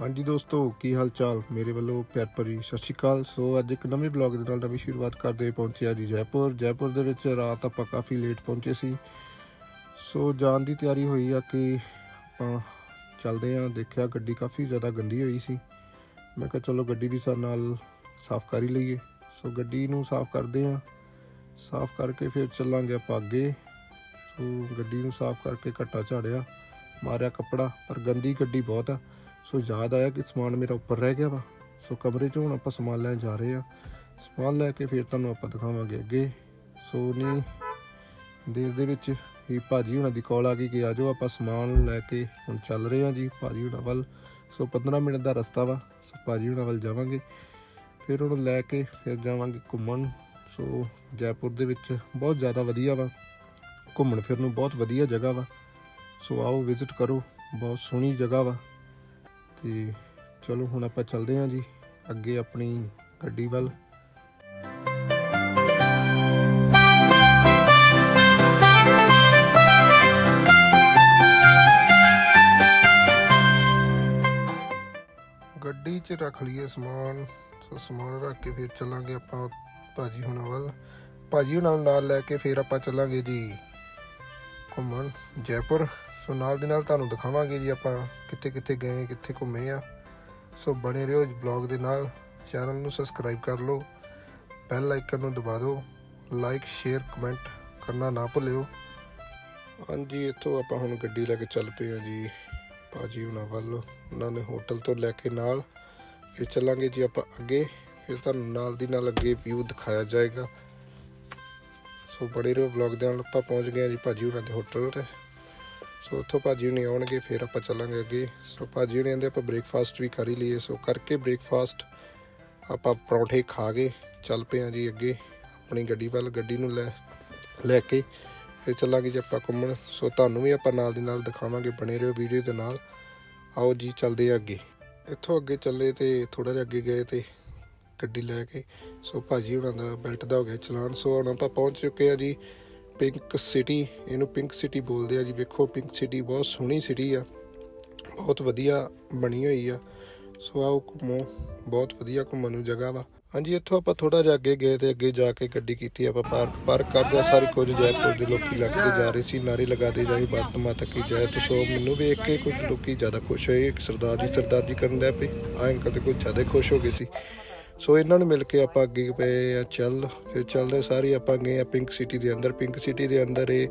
ਹਾਂਜੀ ਦੋਸਤੋ, ਕੀ ਹਾਲ ਚਾਲ ਮੇਰੇ ਵੱਲੋਂ ਪਿਆਰ ਭਰੀ ਸਤਿ ਸ਼੍ਰੀ ਅਕਾਲ। ਸੋ ਅੱਜ ਇੱਕ ਨਵੇਂ ਬਲੌਗ ਦੇ ਨਾਲ ਨਵੀਂ ਸ਼ੁਰੂਆਤ ਕਰਦੇ ਪਹੁੰਚਿਆ ਜੀ ਜੈਪੁਰ। ਜੈਪੁਰ ਦੇ ਵਿੱਚ ਰਾਤ ਆਪਾਂ ਕਾਫੀ ਲੇਟ ਪਹੁੰਚੇ ਸੀ। ਸੋ ਜਾਣ ਦੀ ਤਿਆਰੀ ਹੋਈ ਆ ਕਿ ਆਪਾਂ ਚੱਲਦੇ ਆ ਦੇਖਿਆ ਗੱਡੀ ਕਾਫੀ ਜ਼ਿਆਦਾ ਗੰਦੀ ਹੋਈ ਸੀ। ਮੈਂ ਕਿਹਾ ਚਲੋ ਗੱਡੀ ਵੀ ਸਾਡੇ ਨਾਲ ਸਾਫ਼ ਕਰ ਹੀ ਲਈਏ। ਸੋ ਗੱਡੀ ਨੂੰ ਸਾਫ਼ ਕਰਦੇ ਆ ਸਾਫ਼ ਕਰਕੇ ਫਿਰ ਚੱਲਾਂਗੇ ਆਪਾਂ ਅੱਗੇ। ਸੋ ਗੱਡੀ ਨੂੰ ਸਾਫ਼ ਕਰਕੇ ਘੱਟਾ ਝਾੜਿਆ। ਮਾਰਿਆ ਕੱਪੜਾ, ਪਰ ਗੰਦੀ ਗੱਡੀ ਬਹੁਤ ਆ। ਸੋ ਯਾਦ ਆਇਆ ਕਿ ਸਮਾਨ ਮੇਰਾ ਉੱਪਰ ਰਹਿ ਗਿਆ ਵਾ। ਸੋ ਕਮਰੇ 'ਚ ਹੁਣ ਆਪਾਂ ਸਮਾਨ ਲੈਣ ਜਾ ਰਹੇ ਆ ਸਮਾਨ ਲੈ ਕੇ ਫਿਰ ਤੁਹਾਨੂੰ ਆਪਾਂ ਦਿਖਾਵਾਂਗੇ ਅੱਗੇ। ਸੋ ਨਹੀਂ, ਦੇਰ ਦੇ ਵਿੱਚ ਹੀ ਭਾਜੀ ਉਹਨਾਂ ਦੀ ਕਾਲ ਆ ਗਈ ਕਿ ਆਜੋ ਆਪਾਂ ਸਮਾਨ ਲੈ ਕੇ ਹੁਣ ਚੱਲ ਰਹੇ ਹਾਂ ਜੀ ਭਾਜੀ ਹੁਣਾਂ ਵੱਲ। ਸੋ 15 ਮਿੰਟ ਦਾ ਰਸਤਾ ਵਾ, ਸੋ ਭਾਜੀ ਉਹਨਾਂ ਵੱਲ ਜਾਵਾਂਗੇ। ਫਿਰ ਉਹਨੂੰ ਲੈ ਕੇ ਫਿਰ ਜਾਵਾਂਗੇ ਘੁੰਮਣ। ਸੋ ਜੈਪੁਰ ਦੇ ਵਿੱਚ ਬਹੁਤ ਜ਼ਿਆਦਾ ਵਧੀਆ ਵਾ। ਘੁੰਮਣ ਫਿਰਨ ਨੂੰ ਬਹੁਤ ਵਧੀਆ ਜਗ੍ਹਾ ਵਾ। ਸੋ ਆਓ ਵਿਜ਼ਿਟ ਕਰੋ, ਬਹੁਤ ਸੋਹਣੀ ਜਗ੍ਹਾ ਵਾ। ਤੇ ਚਲੋ ਹੁਣ ਆਪਾਂ ਚੱਲਦੇ ਹਾਂ ਜੀ, ਅੱਗੇ ਆਪਣੀ ਗੱਡੀ ਵੱਲ। ਗੱਡੀ 'ਚ ਰੱਖ ਲਈਏ ਸਮਾਨ, ਸੋ ਸਮਾਨ ਰੱਖ ਕੇ ਫਿਰ ਚੱਲਾਂਗੇ ਆਪਾਂ ਭਾਜੀ ਹੁਣਾਂ ਵੱਲ। ਭਾਜੀ ਹੁਣਾਂ ਨੂੰ ਨਾਲ ਲੈ ਕੇ ਫਿਰ ਆਪਾਂ ਚੱਲਾਂਗੇ ਜੀ ਘੁੰਮਣ ਜੈਪੁਰ। ਸੋ ਨਾਲ ਦੀ ਨਾਲ ਤੁਹਾਨੂੰ ਦਿਖਾਵਾਂਗੇ ਜੀ ਆਪਾਂ ਕਿੱਥੇ ਕਿੱਥੇ ਗਏ, ਕਿੱਥੇ ਘੁੰਮੇ ਆ। ਸੋ ਬਣੇ ਰਹੋ ਵਲੌਗ ਦੇ ਨਾਲ। ਚੈਨਲ ਨੂੰ ਸਬਸਕ੍ਰਾਈਬ ਕਰ ਲਓ। ਬੈਲ ਆਈਕਨ ਨੂੰ ਦਬਾ ਦਿਓ। ਲਾਈਕ ਸ਼ੇਅਰ ਕਮੈਂਟ ਕਰਨਾ ਨਾ ਭੁੱਲਿਓ। ਹਾਂਜੀ, ਇੱਥੋਂ ਆਪਾਂ ਹੁਣ ਗੱਡੀ ਲੈ ਕੇ ਚੱਲ ਪਏ ਆ ਜੀ। ਭਾਜੀ ਉਹਨਾਂ ਵੱਲ, ਉਹਨਾਂ ਨੇ ਹੋਟਲ ਤੋਂ ਲੈ ਕੇ ਨਾਲ। ਇਹ ਚੱਲਾਂਗੇ ਜੀ ਆਪਾਂ ਅੱਗੇ। ਫਿਰ ਤੁਹਾਨੂੰ ਨਾਲ ਦੀ ਨਾਲ ਅੱਗੇ ਵਿਊ ਦਿਖਾਇਆ ਜਾਏਗਾ। ਸੋ ਬੜੇ ਰਹੋ ਵਲੌਗ ਦੇ ਨਾਲ। ਆਪਾਂ ਪਹੁੰਚ ਗਏ ਆ ਜੀ ਭਾਜੀ ਉਹਨਾਂ ਦੇ ਹੋਟਲ ਤੇ। ਸੋ ਉੱਥੋਂ ਭਾਜੀ ਹੁਣੇ ਆਉਣਗੇ, ਫਿਰ ਆਪਾਂ ਚੱਲਾਂਗੇ ਅੱਗੇ। ਸੋ ਭਾਜੀ ਹੁਣੇ ਕਹਿੰਦੇ ਆਪਾਂ ਬ੍ਰੇਕਫਾਸਟ ਵੀ ਕਰ ਹੀ ਲਈਏ। ਸੋ ਕਰਕੇ ਬ੍ਰੇਕਫਾਸਟ ਆਪਾਂ ਪਰੌਂਠੇ ਖਾ ਕੇ ਚੱਲ ਪਏ ਆ ਜੀ ਅੱਗੇ ਆਪਣੀ ਗੱਡੀ ਵੱਲ, ਗੱਡੀ ਨੂੰ ਲੈ ਲੈ ਕੇ ਫਿਰ ਚੱਲਾਂਗੇ ਜੀ ਆਪਾਂ ਘੁੰਮਣ। ਸੋ ਤੁਹਾਨੂੰ ਵੀ ਆਪਾਂ ਨਾਲ ਦੀ ਨਾਲ ਦਿਖਾਵਾਂਗੇ ਬਣੇ ਰਹੋ ਵੀਡੀਓ ਦੇ ਨਾਲ। ਆਓ ਜੀ, ਚੱਲਦੇ ਆ ਅੱਗੇ। ਇੱਥੋਂ ਅੱਗੇ ਚੱਲੇ ਤੇ ਥੋੜਾ ਜਿਹਾ ਅੱਗੇ ਗਏ ਤੇ ਗੱਡੀ ਲੈ ਕੇ। ਸੋ ਭਾਜੀ ਉਹਨਾਂ ਦਾ ਬੈਲਟ ਦਾ ਹੋ ਗਿਆ ਚਲਾਨ। ਸੋ ਹੁਣ ਆਪਾਂ ਪਹੁੰਚ ਚੁੱਕੇ ਆ ਜੀ ਪਿੰਕ ਸਿਟੀ ਇਹਨੂੰ ਪਿੰਕ ਸਿਟੀ ਬੋਲਦੇ ਆ ਜੀ। ਵੇਖੋ ਪਿੰਕ ਸਿਟੀ ਬਹੁਤ ਸੋਹਣੀ ਸਿਟੀ ਆ। ਬਹੁਤ ਵਧੀਆ ਬਣੀ ਹੋਈ ਆ। ਸੋ ਆਓ ਘੁੰਮੋ। ਬਹੁਤ ਵਧੀਆ ਘੁੰਮਣ ਨੂੰ ਜਗ੍ਹਾ ਵਾ। ਹਾਂਜੀ, ਇੱਥੋਂ ਆਪਾਂ ਥੋੜਾ ਜਿਹਾ ਅੱਗੇ ਗਏ ਤੇ ਅੱਗੇ ਜਾ ਕੇ ਗੱਡੀ ਕੀਤੀ, ਆਪਾਂ ਪਾਰਕ ਪਾਰਕ ਕਰਦੇ ਸਾਰੇ ਕੁਝ ਜੈਪੁਰ ਦੇ ਲੋਕੀ ਲੱਗਦੇ ਜਾ ਰਹੇ ਸੀ, ਨਾਰੇ ਲਗਾਦੇ ਜਾਈ ਭਾਰਤ ਮਾਤਾ ਕੀ ਜੈ। ਤੇ ਸੋ ਮੈਨੂੰ ਵੇਖ ਕੇ ਕੁਝ ਲੋਕੀ ਜ਼ਿਆਦਾ ਖੁਸ਼ ਹੋਏ। ਇੱਕ ਸਰਦਾਰ ਜੀ ਸਰਦਾਰ ਜੀ ਕਰਨ ਲੱਗ ਪਏ। ਆ ਅੰਕਲ ਤੇ ਕੁਝ ਜ਼ਿਆਦਾ ਖੁਸ਼ ਹੋ ਗਏ ਸੀ। ਸੋ ਇਹਨਾਂ ਨੂੰ ਮਿਲ ਕੇ ਆਪਾਂ ਅੱਗੇ ਪਏ ਆ, ਚੱਲ, ਫਿਰ ਚੱਲਦੇ ਸਾਰੀ ਆਪਾਂ ਗਏ ਆ ਪਿੰਕ ਸਿਟੀ ਦੇ ਅੰਦਰ। ਪਿੰਕ ਸਿਟੀ ਦੇ ਅੰਦਰ ਇਹ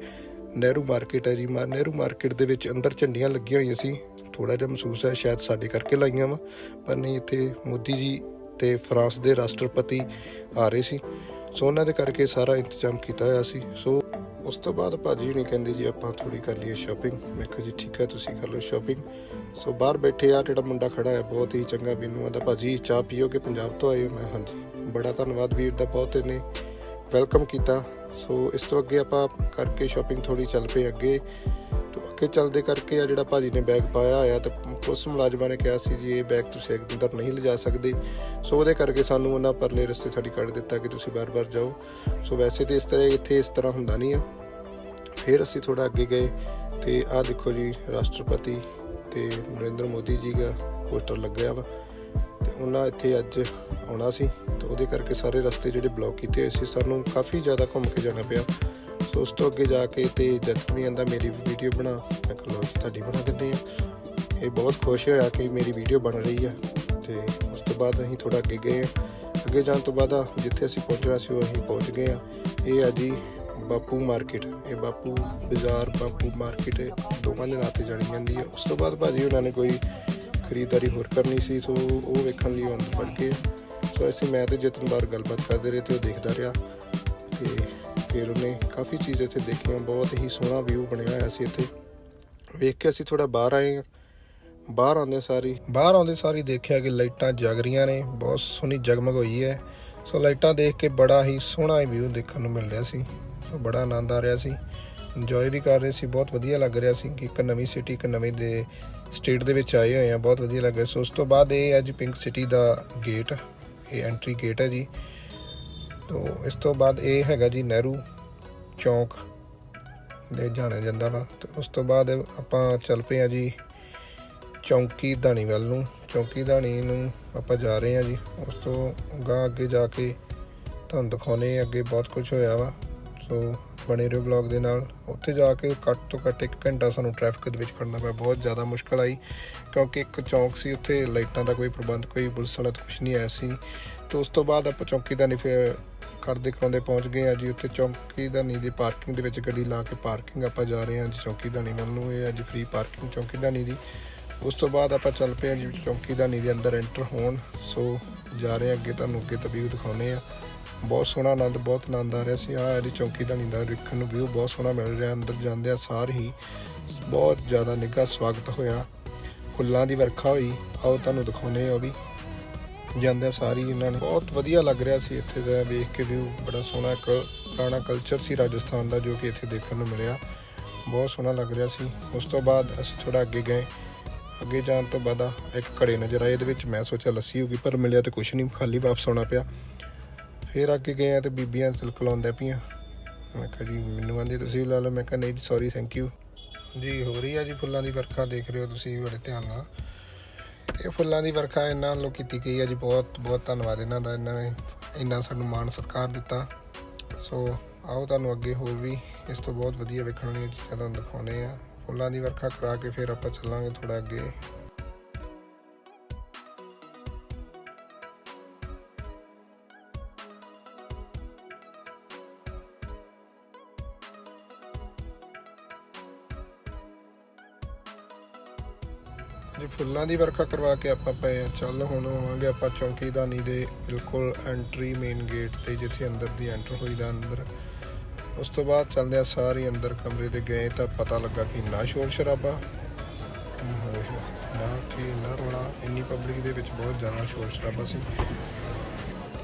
ਨਹਿਰੂ ਮਾਰਕੀਟ ਹੈ ਜੀ। ਮਾ ਨਹਿਰੂ ਮਾਰਕੀਟ ਦੇ ਵਿੱਚ ਅੰਦਰ ਝੰਡੀਆਂ ਲੱਗੀਆਂ ਹੋਈਆਂ ਸੀ। ਥੋੜਾ ਜਿਹਾ ਮਹਿਸੂਸ ਹੈ, ਸ਼ਾਇਦ ਸਾਡੇ ਕਰਕੇ ਲਾਈਆਂ ਵਾ। ਪਰ ਨਹੀਂ, ਇੱਥੇ ਮੋਦੀ ਜੀ ਤੇ ਫਰਾਂਸ ਦੇ ਰਾਸ਼ਟਰਪਤੀ ਆ ਰਹੇ ਸੀ। ਸੋ ਉਹਨਾਂ ਦੇ ਕਰਕੇ ਸਾਰਾ ਇੰਤਜ਼ਾਮ ਕੀਤਾ ਹੋਇਆ ਸੀ। ਸੋ ਉਸ ਤੋਂ ਬਾਅਦ ਭਾਜੀ ਹੁਣੀ ਕਹਿੰਦੇ ਜੀ, ਆਪਾਂ ਥੋੜੀ ਕਰ ਲਈਏ ਸ਼ਾਪਿੰਗ ਮੈਂ ਕਿਹਾ ਜੀ, ਠੀਕ ਹੈ, ਤੁਸੀਂ ਕਰ ਲਓ ਸ਼ਾਪਿੰਗ ਸੋ ਬਾਹਰ ਬੈਠੇ ਆ, ਜਿਹੜਾ ਮੁੰਡਾ ਖੜਾ ਹੈ, ਬਹੁਤ ਹੀ ਚੰਗਾ ਮੈਨੂੰ ਆਂਦਾ ਭਾਜੀ, ਚਾਹ ਪੀਓਗੇ ਪੰਜਾਬ ਤੋਂ ਆਏ ਹੋ? ਮੈਂ, ਹਾਂਜੀ। ਬੜਾ ਧੰਨਵਾਦ ਵੀਰ ਦਾ, ਬਹੁਤ ਇਹਨੇ ਵੈਲਕਮ ਕੀਤਾ। ਸੋ ਇਸ ਤੋਂ ਅੱਗੇ ਆਪਾਂ ਕਰਕੇ ਸ਼ਾਪਿੰਗ ਥੋੜੀ ਚੱਲ ਪਏ ਅੱਗੇ। ਤੋਂ ਅੱਗੇ ਚੱਲਦੇ ਕਰਕੇ ਆ ਜਿਹੜਾ ਭਾਜੀ ਨੇ ਬੈਗ ਪਾਇਆ ਹੋਇਆ, ਤੇ ਪੁਲਿਸ ਮੁਲਾਜ਼ਮਾਂ ਨੇ ਕਿਹਾ ਸੀ ਜੀ, ਇਹ ਬੈਗ ਤੁਸੀਂ ਇੱਕ ਦਿਨ ਤੱਕ ਨਹੀਂ ਲਿਜਾ ਸਕਦੇ। ਸੋ ਉਹਦੇ ਕਰਕੇ ਸਾਨੂੰ ਉਹਨਾਂ ਪਰਲੇ ਰਸਤੇ ਸਾਡੀ ਕੱਢ ਦਿੱਤਾ ਕਿ ਤੁਸੀਂ ਬਾਰ-ਬਾਰ ਜਾਓ। ਸੋ ਵੈਸੇ ਤੇ ਇਸ ਤਰ੍ਹਾਂ, ਇੱਥੇ ਇਸ ਤਰ੍ਹਾਂ ਹੁੰਦਾ ਨਹੀਂ ਆ। ਫਿਰ ਅਸੀਂ ਥੋੜਾ ਅੱਗੇ ਗਏ, ਤੇ ਆਹ ਦੇਖੋ ਜੀ, ਰਾਸ਼ਟਰਪਤੀ ਤੇ ਨਰਿੰਦਰ ਮੋਦੀ ਜੀ ਦਾ ਪੋਸਟਰ ਲੱਗਿਆ ਵਾ। ਤੇ ਉਹਨਾਂ ਇੱਥੇ ਅੱਜ ਆਉਣਾ ਸੀ ਤੇ ਉਹਦੇ ਕਰਕੇ ਸਾਰੇ ਰਸਤੇ ਜਿਹੜੇ ਬਲੌਕ ਕੀਤੇ ਹੋਏ ਸੀ, ਸਾਨੂੰ ਕਾਫੀ ਜ਼ਿਆਦਾ ਘੁੰਮ ਕੇ ਜਾਣਾ ਪਿਆ। ਸੋ ਉਸ ਤੋਂ ਅੱਗੇ ਜਾ ਕੇ ਤੇ ਜਦ ਵੀ ਆਂਦਾ ਮੇਰੀ ਵੀਡੀਓ ਬਣਾ, ਮੈਂ ਕਿਹਾ ਲਓ ਜੀ ਤੁਹਾਡੀ ਬਣਾ ਦਿੰਦੇ ਆ ਇਹ ਬਹੁਤ ਖੁਸ਼ ਹੋਇਆ ਕਿ ਮੇਰੀ ਵੀਡੀਓ ਬਣ ਰਹੀ ਆ ਤੇ ਉਸ ਤੋਂ ਬਾਅਦ ਅਸੀਂ ਥੋੜਾ ਅੱਗੇ ਗਏ ਅੱਗੇ ਜਾਣ ਤੋਂ ਬਾਅਦ ਜਿੱਥੇ ਅਸੀਂ ਪਹੁੰਚਣਾ ਸੀ, ਉਹ ਅਸੀਂ ਪਹੁੰਚ ਗਏ ਆ ਇਹ ਆ ਜੀ ਬਾਪੂ ਮਾਰਕੀਟ, ਇਹ ਬਾਪੂ ਬਾਜ਼ਾਰ, ਬਾਪੂ ਮਾਰਕੀਟ ਦੋਵਾਂ ਦੇ ਨਾਂ ਤੇ ਜਾਣੀ ਜਾਂਦੀ ਹੈ। ਉਸ ਤੋਂ ਬਾਅਦ ਭਾਜੀ ਉਹਨਾਂ ਨੇ ਕੋਈ ਖਰੀਦਦਾਰੀ ਹੋਰ ਕਰਨੀ ਸੀ, ਸੋ ਉਹ ਵੇਖਣ ਲਈ ਉਹ ਅੰਦਰ ਵੜ ਗਏ। ਸੋ ਅਸੀਂ, ਮੈਂ ਤੇ ਜਤਨ ਬਾਰ ਗੱਲਬਾਤ ਕਰਦੇ ਰਹੇ ਤੇ ਉਹ ਦੇਖਦਾ ਰਿਹਾ ਤੇ ਫਿਰ ਉਹਨੇ ਕਾਫੀ ਚੀਜ਼ਾਂ ਇੱਥੇ ਦੇਖੀਆਂ, ਬਹੁਤ ਹੀ ਸੋਹਣਾ ਵਿਊ ਬਣਿਆ ਹੋਇਆ ਸੀ ਇੱਥੇ। ਵੇਖ ਕੇ ਅਸੀਂ ਥੋੜਾ ਬਾਹਰ ਆਏ ਹਾਂ। ਬਾਹਰ ਆਉਂਦੇ ਸਾਰੀ ਬਾਹਰ ਆਉਂਦੇ ਸਾਰੀ ਦੇਖਿਆ ਕਿ ਲਾਈਟਾਂ ਜਗ ਰਹੀਆਂ ਨੇ, ਬਹੁਤ ਸੋਹਣੀ ਜਗਮਗ ਹੋਈ ਹੈ। ਸੋ ਲਾਈਟਾਂ ਦੇਖ ਕੇ ਬੜਾ ਹੀ ਸੋਹਣਾ ਵਿਊ ਦੇਖਣ ਨੂੰ ਮਿਲ ਰਿਹਾ ਸੀ। ਬੜਾ ਆਨੰਦ ਆ ਰਿਹਾ ਸੀ। ਇੰਜੋਏ ਵੀ ਕਰ ਰਹੇ ਸੀ, ਬਹੁਤ ਵਧੀਆ ਲੱਗ ਰਿਹਾ ਸੀ ਕਿ ਇੱਕ ਨਵੀਂ ਸਿਟੀ ਇੱਕ ਨਵੇਂ ਦੇ ਸਟੇਟ ਦੇ ਵਿੱਚ ਆਏ ਹੋਏ ਆ, ਬਹੁਤ ਵਧੀਆ ਲੱਗ ਰਿਹਾ ਸੋ। ਉਸ ਤੋਂ ਬਾਅਦ ਇਹ ਅੱਜ ਪਿੰਕ ਸਿਟੀ ਦਾ ਗੇਟ ਇਹ ਐਂਟਰੀ ਗੇਟ ਹੈ ਜੀ। ਤੋਂ ਇਸ ਤੋਂ ਬਾਅਦ ਇਹ ਹੈਗਾ ਜੀ ਨਹਿਰੂ ਚੌਂਕ ਦੇ ਜਾਣਿਆ ਜਾਂਦਾ ਵਾ। ਤੇ ਉਸ ਤੋਂ ਬਾਅਦ ਆਪਾਂ ਚੱਲ ਪਏ ਆ ਜੀ ਚੌਂਕੀ ਧਾਣੀ ਵੱਲ ਨੂੰ। ਚੌਂਕੀ ਧਾਣੀ ਨੂੰ ਆਪਾਂ ਜਾ ਰਹੇ ਹਾਂ ਜੀ। ਉਸ ਤੋਂ ਗਾਂ ਅੱਗੇ ਜਾ ਕੇ ਤੁਹਾਨੂੰ ਦਿਖਾਉਣੇ ਅੱਗੇ ਬਹੁਤ ਕੁਝ ਹੋਇਆ ਵਾ। ਸੋ ਬਣੇ ਰਹੋ ਵਲੌਗ ਦੇ ਨਾਲ। ਉੱਥੇ ਜਾ ਕੇ ਘੱਟ ਤੋਂ ਘੱਟ 1 ਘੰਟਾ ਸਾਨੂੰ ਟ੍ਰੈਫਿਕ ਦੇ ਵਿੱਚ ਖੜਨਾ ਪਿਆ। ਬਹੁਤ ਜ਼ਿਆਦਾ ਮੁਸ਼ਕਲ ਆਈ, ਕਿਉਂਕਿ ਇੱਕ ਚੌਂਕ ਸੀ, ਉੱਥੇ ਲਾਈਟਾਂ ਦਾ ਕੋਈ ਪ੍ਰਬੰਧ, ਕੋਈ ਪੁਲਿਸ ਵਾਲਾ ਕੁਝ ਨਹੀਂ ਆਇਆ ਸੀ। ਤੇ ਉਸ ਤੋਂ ਬਾਅਦ ਆਪਾਂ ਚੌਂਕੀ ਦਾ ਨਹੀਂ ਫਿਰ ਕਰਦੇ ਕਰਾਉਂਦੇ ਪਹੁੰਚ ਗਏ ਆ ਜੀ। ਉੱਥੇ ਚੌਂਕੀ ਦਾਨੀ ਦੀ ਪਾਰਕਿੰਗ ਦੇ ਵਿੱਚ ਗੱਡੀ ਲਾ ਕੇ ਪਾਰਕਿੰਗ ਆਪਾਂ ਜਾ ਰਹੇ ਹਾਂ ਜੀ ਚੌਂਕੀ ਦਾਨੀ ਵੱਲ ਨੂੰ। ਇਹ ਅੱਜ ਫ੍ਰੀ ਪਾਰਕਿੰਗ ਚੌਂਕੀ ਦਾਨੀ ਦੀ। ਉਸ ਤੋਂ ਬਾਅਦ ਆਪਾਂ ਚੱਲ ਪਏ ਹਾਂ ਜੀ ਚੌਂਕੀ ਦਾਨੀ ਦੇ ਅੰਦਰ ਐਂਟਰ ਹੋਣ। ਸੋ ਜਾ ਰਹੇ ਹਾਂ ਅੱਗੇ, ਤੁਹਾਨੂੰ ਅੱਗੇ ਤਬੀਅਤ ਵਿਊ ਦਿਖਾਉਣੇ ਆ ਬਹੁਤ ਸੋਹਣਾ ਆਨੰਦ, ਬਹੁਤ ਆਨੰਦ ਆ ਰਿਹਾ ਸੀ। ਆ ਇਹਦੀ ਚੌਂਕੀ ਦਾਨੀ ਦਾ ਵੇਖਣ ਨੂੰ ਵਿਊ ਬਹੁਤ ਸੋਹਣਾ ਮਿਲ ਰਿਹਾ। ਅੰਦਰ ਜਾਂਦਿਆਂ ਸਾਰ ਹੀ ਬਹੁਤ ਜ਼ਿਆਦਾ ਨਿੱਘਾ ਸਵਾਗਤ ਹੋਇਆ। ਫੁੱਲਾਂ ਦੀ ਵਰਖਾ ਹੋਈ। ਆਓ ਤੁਹਾਨੂੰ ਦਿਖਾਉਣੇ ਆ ਉਹ ਵੀ। ਜਾਂਦਿਆਂ ਸਾਰੀ ਇਹਨਾਂ ਨੇ। ਬਹੁਤ ਵਧੀਆ ਲੱਗ ਰਿਹਾ ਸੀ ਇੱਥੇ ਦਾ ਵੇਖ ਕੇ ਵਿਊ ਬੜਾ ਸੋਹਣਾ ਇੱਕ ਪੁਰਾਣਾ ਕਲਚਰ ਸੀ ਰਾਜਸਥਾਨ ਦਾ ਜੋ ਕਿ ਇੱਥੇ ਦੇਖਣ ਨੂੰ ਮਿਲਿਆ। ਬਹੁਤ ਸੋਹਣਾ ਲੱਗ ਰਿਹਾ ਸੀ। ਉਸ ਤੋਂ ਬਾਅਦ ਅਸੀਂ ਥੋੜਾ ਅੱਗੇ ਗਏ। ਅੱਗੇ ਜਾਣ ਤੋਂ ਬਾਅਦ ਇੱਕ ਘੜੇ ਨਜ਼ਰ ਆਏ। ਇਹਦੇ ਵਿੱਚ ਮੈਂ ਸੋਚਿਆ ਲੱਸੀ ਹੋਊਗੀ, ਪਰ ਮਿਲਿਆ ਤੇ ਕੁਝ ਨਹੀਂ। ਖਾਲੀ ਵਾਪਸ ਆਉਣਾ ਪਿਆ। ਫਿਰ ਅੱਗੇ ਗਏ ਆ ਤੇ ਬੀਬੀਆਂ ਤਿਲਕ ਲਾਉਂਦੇ ਪਈਆਂ। ਮੈਂ ਕਿਹਾ ਜੀ, ਮੈਨੂੰ ਆਂਦੀ ਤੁਸੀਂ ਵੀ ਲਾ ਲਓ। ਮੈਂ ਕਿਹਾ, ਨਹੀਂ ਜੀ ਸੌਰੀ ਥੈਂਕ ਯੂ ਜੀ, ਹੋ ਰਹੀ ਆ ਜੀ ਫੁੱਲਾਂ ਦੀ ਵਰਖਾ, ਦੇਖ ਰਹੇ ਹੋ ਤੁਸੀਂ ਬੜੇ ਧਿਆਨ ਨਾਲ। ਇਹ ਫੁੱਲਾਂ ਦੀ ਵਰਖਾ ਇਹਨਾਂ ਵੱਲੋਂ ਕੀਤੀ ਗਈ ਹੈ ਜੀ, ਬਹੁਤ ਬਹੁਤ ਧੰਨਵਾਦ ਇਹਨਾਂ ਦਾ, ਇਹਨਾਂ ਨੇ ਇੰਨਾ ਸਾਨੂੰ ਮਾਣ ਸਤਿਕਾਰ ਦਿੱਤਾ। ਸੋ, ਆਓ ਤੁਹਾਨੂੰ ਅੱਗੇ ਹੋਰ ਵੀ ਇਸ ਤੋਂ ਬਹੁਤ ਵਧੀਆ ਵੇਖਣ ਵਾਲੀਆਂ ਚੀਜ਼ਾਂ ਤੁਹਾਨੂੰ ਦਿਖਾਉਣੇ ਆ ਫੁੱਲਾਂ ਦੀ ਵਰਖਾ ਕਰਾ ਕੇ ਫਿਰ ਆਪਾਂ ਚੱਲਾਂਗੇ ਥੋੜਾ ਅੱਗੇ। ਜੀ, ਫੁੱਲਾਂ ਦੀ ਵਰਖਾ ਕਰਵਾ ਕੇ ਆਪਾਂ ਪਏ ਆ ਚੱਲ ਹੁਣ ਹੋਵਾਂਗੇ ਆਪਾਂ ਚੌਂਕੀ ਦਾਨੀ ਦੇ ਬਿਲਕੁਲ ਐਂਟਰੀ ਮੇਨ ਗੇਟ ਤੇ, ਜਿੱਥੇ ਅੰਦਰ ਦੀ ਐਂਟਰ ਹੋਈ ਦਾ ਅੰਦਰ। ਉਸ ਤੋਂ ਬਾਅਦ ਚੱਲਦੇ ਆ ਸਾਰੇ ਅੰਦਰ ਕਮਰੇ ਤੇ ਗਏ ਤਾਂ ਪਤਾ ਲੱਗਾ ਕਿ ਇੰਨਾ ਸ਼ੋਰ ਸ਼ਰਾਬਾ, ਨਾ ਕਿ ਇੰਨਾ ਰੋਲਾ। ਇੰਨੀ ਪਬਲਿਕ ਦੇ ਵਿੱਚ ਬਹੁਤ ਜ਼ਿਆਦਾ ਸ਼ੋਰ ਸ਼ਰਾਬਾ ਸੀ।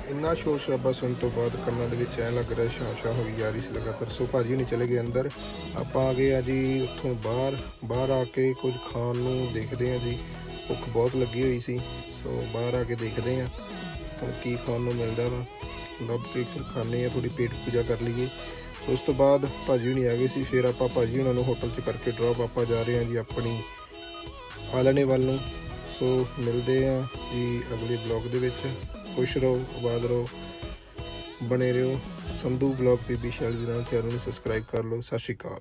ਇੰਨਾ ਸ਼ੋਰ ਸ਼ਰਾਬਾ ਸੁਣ ਤੋਂ ਬਾਅਦ ਕੰਨਾਂ ਦੇ ਵਿੱਚ ਐ ਲੱਗ ਰਿਹਾ ਸ਼ਾਂ ਸ਼ਾਂ ਹੋਈ ਜਾ ਰਹੀ ਸੀ ਲਗਾਤਾਰ। ਸੋ ਭਾਜੀ ਨਹੀਂ ਚਲੇ ਗਏ ਅੰਦਰ। ਆਪਾਂ ਆ ਗਏ ਆ ਜੀ ਉੱਥੋਂ ਬਾਹਰ। ਬਾਹਰ ਆ ਕੇ ਕੁਝ ਖਾਣ ਨੂੰ ਦੇਖਦੇ ਆ ਜੀ। ਭੁੱਖ ਬਹੁਤ ਲੱਗੀ ਹੋਈ ਸੀ। ਸੋ ਬਾਹਰ ਆ ਕੇ ਦੇਖਦੇ ਆ ਹੁਣ ਕੀ ਖਾਣ ਨੂੰ ਮਿਲਦਾ ਵਾ। ਲੱਭ ਕੇ ਕੁਝ ਖਾਣੇ ਆ ਥੋੜੀ ਪੇਟ ਪੂਜਾ ਕਰ ਲਈਏ। ਉਸ ਤੋਂ ਬਾਅਦ ਭਾਜੀ ਹੁਣੀ ਆ ਗਏ ਸੀ। ਫਿਰ ਆਪਾਂ ਭਾਜੀ ਹੁਣਾਂ ਨੂੰ ਹੋਟਲ 'ਚ ਕਰਕੇ ਡ੍ਰੌਪ ਆਪਾਂ ਜਾ ਰਹੇ ਆ ਜੀ ਆਪਣੀ ਆਲਣੇ ਵੱਲ ਨੂੰ। ਸੋ ਮਿਲਦੇ ਆ ਜੀ ਅਗਲੇ ਬਲੌਗ ਦੇ ਵਿੱਚ। ਖੁਸ਼ ਰਹੋ, ਆਬਾਦ ਰਹੋ, ਬਣੇ ਰਹੋ। ਸੰਧੂ ਬਲੌਗ ਬੀਬੀ ਸ਼ੈਲ ਜੀ ਨਾਲ, ਚੈਨਲ ਨੂੰ ਸਬਸਕ੍ਰਾਈਬ ਕਰ ਲਓ। ਸਤਿ ਸ਼੍ਰੀ ਅਕਾਲ।